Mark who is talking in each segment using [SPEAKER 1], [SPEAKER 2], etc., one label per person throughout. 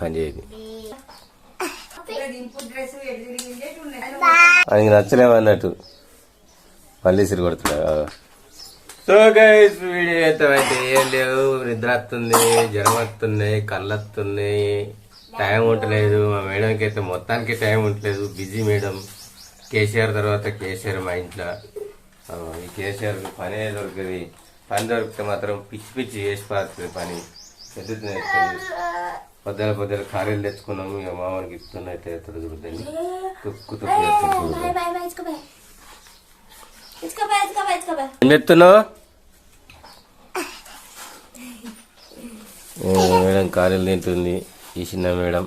[SPEAKER 1] పని చేయదు ఆయనకి నచ్చలేమన్నట్టు మళ్ళీ సిరి కొడుతున్నాడు. సో గైస్ వీడియో అయితే ఏం లేవు. నిద్ర వస్తుంది జ్వరం వస్తున్నాయి కళ్ళు వస్తున్నాయి టైం ఉండలేదు మా మేడంకి అయితే మొత్తానికి టైం ఉండలేదు బిజీ మేడం. కేసీఆర్ తర్వాత కేసీఆర్ మా ఇంట్లో. ఈ కేసీఆర్ పని దొరికింది. పని దొరికితే మాత్రం పిచ్చి పిచ్చి చేసి పారుతుంది పని. ఎదుగుతుంది పొద్దున పొద్దున ఖాళీలు తెచ్చుకున్నాము ఇక మామూలుకి ఇస్తున్నా అయితే ఎత్తుడు దొరుకుతుంది తుక్కు తుక్కు ఏం చెప్తున్నావు మేడం ఖాళీలు తింటుంది ఈ చిన్న మేడం.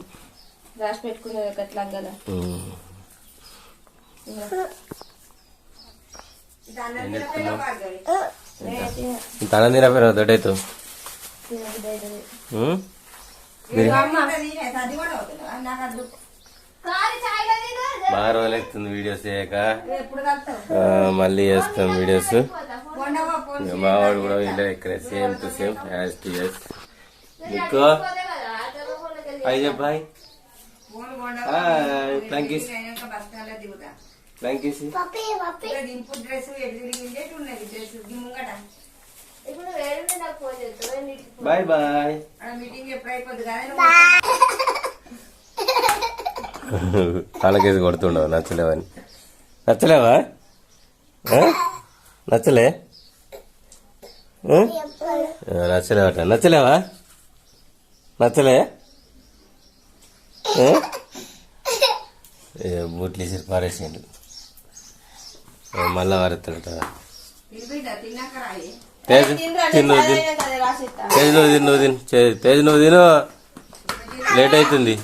[SPEAKER 1] అన్నం తినపోయినావు దొడ్డైతు బాగా రోజులు వీడియోస్ చేయక. మళ్ళీ చేస్తాం వీడియోస్. మావాడు కూడా ఇలా ఇక్కడ same to same as to as మీకు హాయ్ చెప్పాయి హాయ్. థ్యాంక్ యూ
[SPEAKER 2] డ్రెస్ తిరిగిందేటి ఉన్నది డ్రెస్ ముంగట
[SPEAKER 1] బాయ్ బాయ్. తలకేసి కొడుతుండవు నచ్చలేవని. నచ్చలేవా? నచ్చలే? నచ్చలేవట. నచ్చలేవా? నచ్చలే? బూట్లు వేసి పారేసిండు. మళ్ళా వారెత్తాడట.
[SPEAKER 2] తినిపిండా తిన్నాక రాయి.
[SPEAKER 1] తేజ్ తిను నువ్వు తిను నువ్వు తిను. తేజ్ నువ్వు తిను. లేట్ అవుతుంది.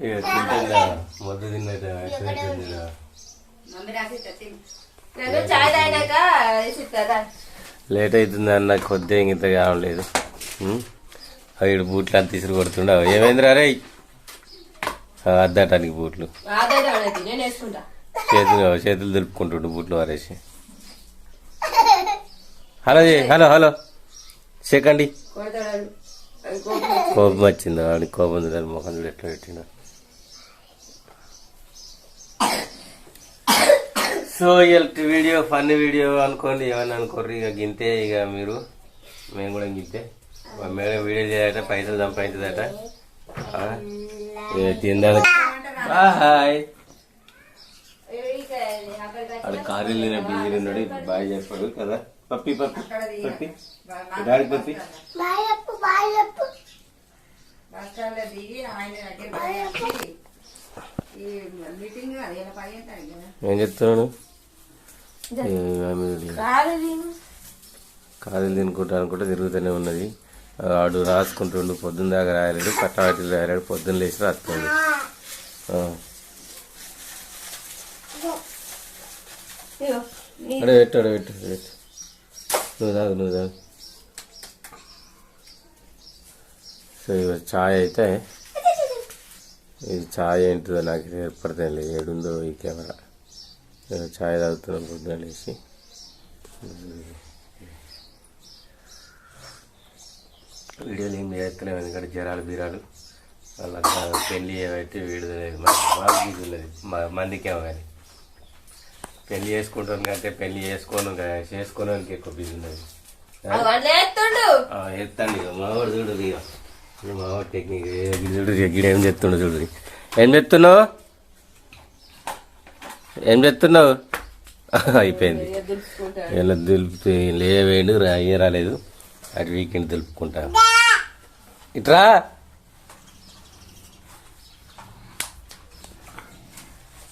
[SPEAKER 1] తింటుందా? ముద్ద తిన్నట్టు లేట్ అవుతుంది అన్న కొద్దిగా ఇంత కావలేదు ఐదు బూట్లు అంత తీసుకు కొడుతుండవు. ఏమైందిరా రే అద్దటానికి బూట్లు. చేతులు చేతులు దులుపుకుంటుండు బూట్లు వారేసి. Hello hello hello. సెకండి
[SPEAKER 3] కొడతాడు.
[SPEAKER 1] కోపం వచ్చింది. వాడికి కోపం చూడాలి ముఖం చూడు ఎట్లా పెట్టిండు. సో ఇలాంటి వీడియో ఫన్ వీడియో అనుకోండి. ఏమన్నా అనుకోర్రి ఇక గింతే ఇక మీరు. మేము కూడా గింతే. మా మేడం వీడియో చేయాలట పైసలు సంపాదించదట. తిందాం బాయ్ ఆడ కారీలు తినే బిజీ ఉన్నాడు ఇప్పుడు బాయ్ చెప్పాడు కదా. పప్పి పప్పి పప్పి. డాడీ పప్పి. ఏం చెప్తున్నాను
[SPEAKER 3] కాదు
[SPEAKER 1] తినుకుంటా అనుకుంటే తిరుగుతూనే ఉన్నది. వాడు రాసుకుంటుండు పొద్దున్న దాకా రాయలేడు పట్టాటిలు రాయలేడు పొద్దున్న లేచి
[SPEAKER 3] నీ
[SPEAKER 1] అడే పెట్టు అడే పెట్టు పెట్టు. నువ్వు తాగు నువ్వు తాగు. సో ఇవి ఛాయ్ అయితే ఇది ఛాయ్ ఏంటిదో నాకు ఏర్పడతాయి లేదు ఏడుందో ఈ కెమెరా. ఛాయ్ తాగుతున్నాను పొద్దున్న లేచి. వీడియోలు ఏం చేస్తలేము ఎందుకంటే జ్వరాలు బీరాలు వాళ్ళ పెళ్ళి ఏమైతే వీడుదలేదు బాగా బిజీ ఉన్నది. మందికేమో కానీ. పెళ్ళి చేసుకుంటాను కంటే పెళ్ళి చేసుకోను చేసుకోవడానికి ఎక్కువ బిజీ ఉన్నది.
[SPEAKER 3] ఎత్తుండు
[SPEAKER 1] మావాడు చూడు ఇక మావాడు టెక్నిక్ చూడు గిడ ఏం చెప్తుండో చూడు ఏం చెప్తున్నావు? ఏం చెప్తున్నావు? అయిపోయింది. ఇలా దులిపి లేవేండు రా ఏ రాలేదు. అటు వీకెండ్ దులుపుకుంటా ఇట్రా!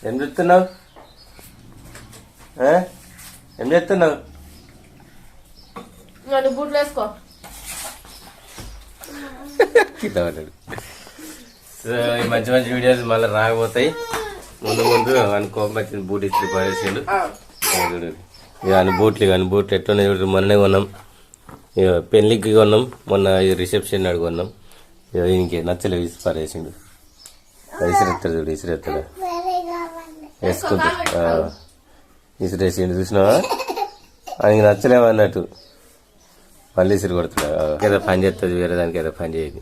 [SPEAKER 1] ఏం చెప్తున్నావు? ఏం చెప్తున్నావు
[SPEAKER 3] బూట్లు వేసుకో.
[SPEAKER 1] సో ఈ మంచి మంచి వీడియోస్ మళ్ళీ రాకపోతాయి. ముందు ముందు అని కోపం వచ్చింది బూట్ ఇచ్చి పడేసిండు అని బూట్లు కానీ బూట్లు ఎట్లున్నాయి చూడు మొన్నే కొన్నాం. పెళ్ళికి కొన్నాం. మొన్న ఈ రిసెప్షన్ నాడు కొన్నాం. ఇక ఇంకే నచ్చలేదు ఇసి పడేసిండు ఇసిరెత్తాడు చూడు ఇసిరెత్తాడు. వేసుకుంటా. ఆ. ఇసిరేసిండు చూసినావా? ఆయనకి నచ్చలేవు అన్నట్టు. మళ్ళీ ఇసురు కొడుతున్నాడు. ఏదో పని చేస్తుంది వేరే దానికి ఏదో పని చేయదు.